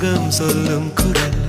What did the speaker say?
உலகம் சொல்லும் குரல்.